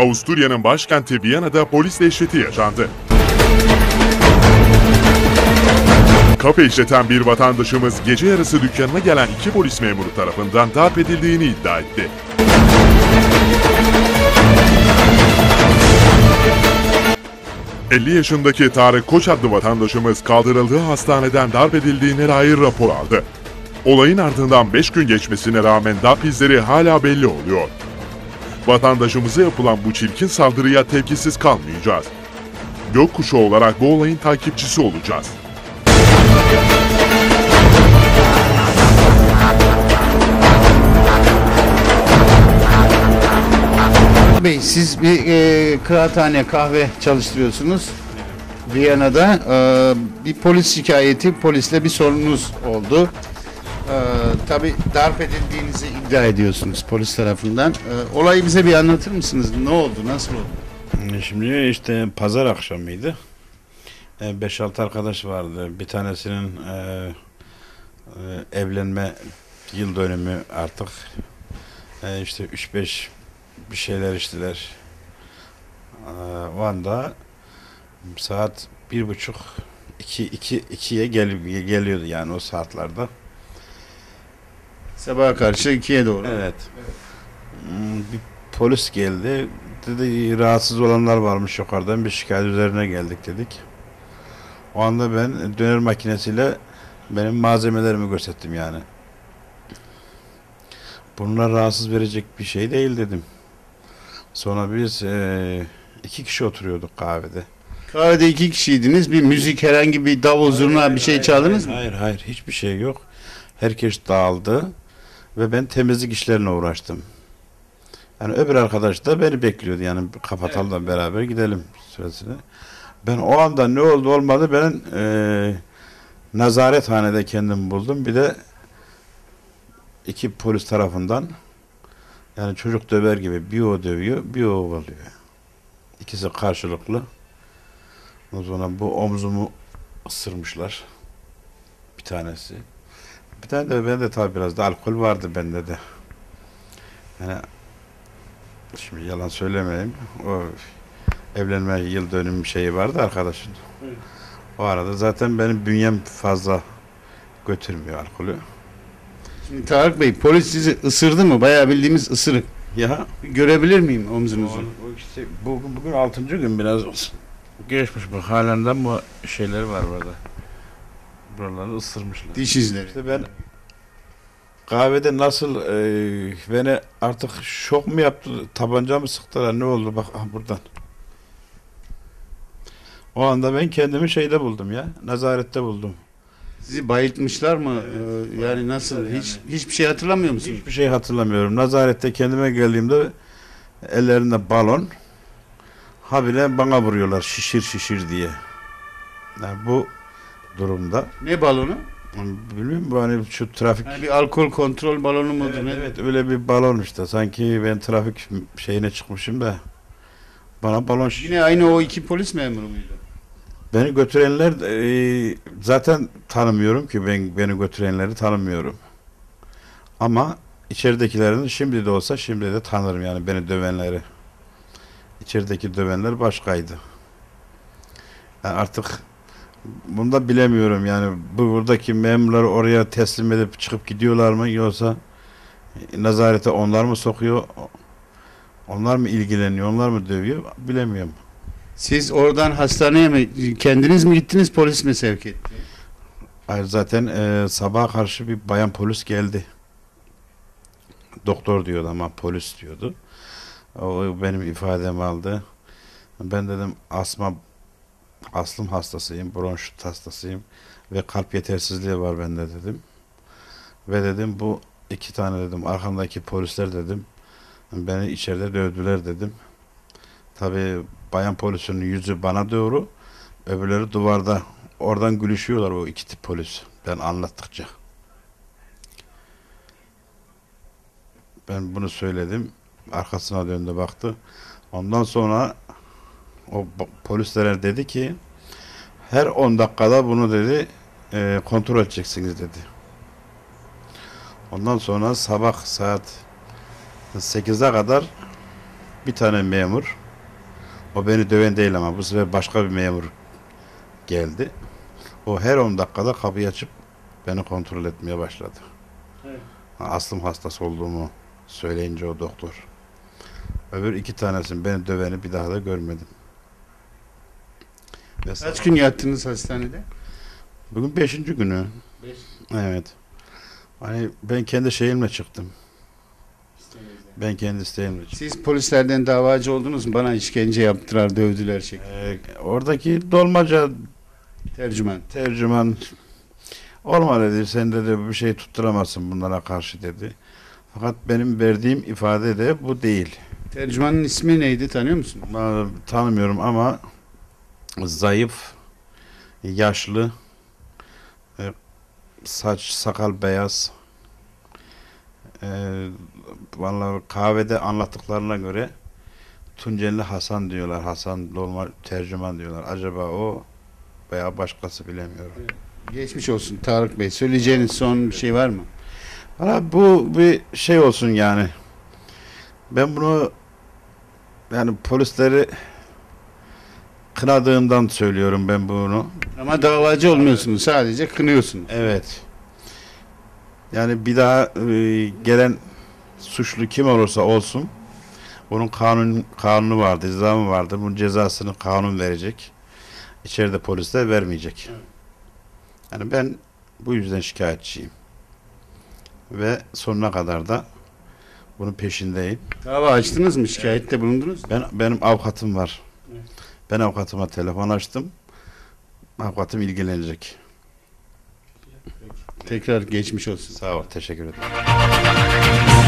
Avusturya'nın başkenti Viyana'da polis dehşeti yaşandı. Kafe işleten bir vatandaşımız gece yarısı dükkanına gelen iki polis memuru tarafından darp edildiğini iddia etti. ...50 yaşındaki Tarık Koç adlı vatandaşımız kaldırıldığı hastaneden darp edildiğine dair rapor aldı. Olayın ardından 5 gün geçmesine rağmen darp izleri hala belli oluyor. Vatandaşımıza yapılan bu çirkin saldırıya tepkisiz kalmayacağız. Gökkuşu olarak bu olayın takipçisi olacağız. Bey siz bir e, kıraathane kahve çalıştırıyorsunuz. Viyana'da e, bir polis şikayeti, polisle bir sorununuz oldu. E, Tabi darp edildiğinizi iddia ediyorsunuz polis tarafından. E, olayı bize bir anlatır mısınız? Ne oldu, nasıl oldu? Şimdi işte pazar akşamıydı. 5-6 arkadaş vardı. Bir tanesinin e, e, evlenme yıl dönümü artık. E, işte 3-5 bir şeyler içtiler. E, o anda saat bir buçuk iki, iki, ikiye gel, geliyordu yani o saatlerde. Sabaha karşı ikiye doğru. Evet. Hmm, Bir polis geldi. Dedi rahatsız olanlar varmış yukarıdan bir şikayet üzerine geldik dedik. O anda ben döner makinesiyle benim malzemelerimi gösterdim yani. Bunlar rahatsız verecek bir şey değil dedim. Sonra biz eee, iki kişi oturuyorduk kahvede. Kahvede iki kişiydiniz. Bir müzik, herhangi bir davul, zurna bir şey çaldınız mı? Hayır hayır hiçbir şey yok. Herkes dağıldı ve ben temizlik işlerine uğraştım. Yani öbür arkadaş da beni bekliyordu yani kapatalım da beraber gidelim süresine. Ben o anda ne oldu olmadı ben eee nazarethanede kendimi buldum. Bir de iki polis tarafından yani çocuk döver gibi bir o dövüyor bir o ovalıyor. İkisi karşılıklı. O zaman bu omzumu ısırmışlar. Bir tanesi. Bir tane de bende tabi biraz da alkol vardı bende de. Yani şimdi yalan söylemeyeyim. O evlenme yıl dönümü şeyi vardı arkadaşın. O arada zaten benim bünyem fazla götürmüyor alkolü. Şimdi Tarık Bey, polis sizi ısırdı mı? Bayağı bildiğimiz ısırık. Ya Görebilir miyim omzunuzu? o işte bugün, bugün altıncı gün biraz olsun. Geçmiş bak halen bu şeyler var burada. Buraları ısırmışlar. Diş izleri. İşte ben kahvede nasıl e, beni artık şok mu yaptı, tabanca mı sıktılar, ne oldu bak ah, buradan. O anda ben kendimi şeyde buldum ya, nazarette buldum. Sizi bayıltmışlar mı? Ee, yani nasıl? Hiç hiçbir şey hatırlamıyor musunuz? Hiçbir şey hatırlamıyorum. Nazarette kendime geldiğimde ellerinde balon, habire bana vuruyorlar şişir şişir diye. Yani bu durumda, Ne balonu? bilmiyorum bu hani şu trafik Yani bir alkol kontrol balonu mudur? Evet, ne? evet öyle bir balon işte. Sanki ben trafik şeyine çıkmışım da bana balon Yine aynı o iki polis memuru muydu? Beni götürenler e, zaten tanımıyorum ki ben beni götürenleri tanımıyorum. Ama içeridekilerin şimdi de olsa şimdi de tanırım yani beni dövenleri. İçerideki dövenler başkaydı. Yani artık bunu da bilemiyorum yani bu buradaki memurları oraya teslim edip çıkıp gidiyorlar mı yoksa nazarete onlar mı sokuyor onlar mı ilgileniyor onlar mı dövüyor bilemiyorum. Siz oradan hastaneye mi kendiniz mi gittiniz polis mi sevk etti? Hayır zaten e, sabaha karşı bir bayan polis geldi. Doktor diyordu ama polis diyordu. O benim ifademi aldı. Ben dedim asma aslım hastasıyım, bronşit hastasıyım ve kalp yetersizliği var bende dedim. Ve dedim bu iki tane dedim arkamdaki polisler dedim beni içeride dövdüler dedim. Tabii bayan polisin yüzü bana doğru, öbürleri duvarda Oradan gülüşüyorlar o iki tip polis. Ben anlattıkça. Ben bunu söyledim. Arkasına döndü baktı. Ondan sonra o polislere dedi ki her 10 dakikada bunu dedi e, kontrol edeceksiniz dedi. Ondan sonra sabah saat 8'e kadar bir tane memur. O beni döven değil ama bu sefer başka bir memur geldi. O her 10 dakikada kapıyı açıp beni kontrol etmeye başladı. Aslım hastası olduğumu söyleyince o doktor. Öbür iki tanesini beni döveni bir daha da görmedim. Ve Kaç gün yattınız hastanede? Bugün beşinci günü. Beş. Evet. Hani ben kendi şeyimle çıktım. Ben kendi isteğimle çıktım. Siz polislerden davacı oldunuz mu? Bana işkence yaptılar, dövdüler şeklinde. Ee, oradaki dolmaca Tercüman. tercüman olma dedi. Sen dedi bir şey tutturamazsın bunlara karşı dedi. Fakat benim verdiğim ifade de bu değil. Tercümanın ismi neydi tanıyor musun? Ben tanımıyorum ama zayıf, yaşlı, e, saç sakal beyaz. E, vallahi kahvede anlattıklarına göre Tunceli Hasan diyorlar. Hasan normal tercüman diyorlar. Acaba o veya başkası bilemiyorum. Geçmiş olsun Tarık Bey. Söyleyeceğiniz son bir şey var mı? Valla bu bir şey olsun yani. Ben bunu yani polisleri kınadığımdan söylüyorum ben bunu. Ama davacı olmuyorsunuz. Sadece kınıyorsunuz. Evet. Yani bir daha e, gelen suçlu kim olursa olsun bunun kanun kanunu vardı, nizamı vardı. Bunun cezasını kanun verecek. İçeride polisler vermeyecek. Yani ben bu yüzden şikayetçiyim. Ve sonuna kadar da bunun peşindeyim. Dava açtınız mı? Şikayette bulundunuz mu? Ben benim avukatım var. Ben avukatıma telefon açtım. Avukatım ilgilenecek. Tekrar geçmiş olsun. Sağ ol, teşekkür ederim.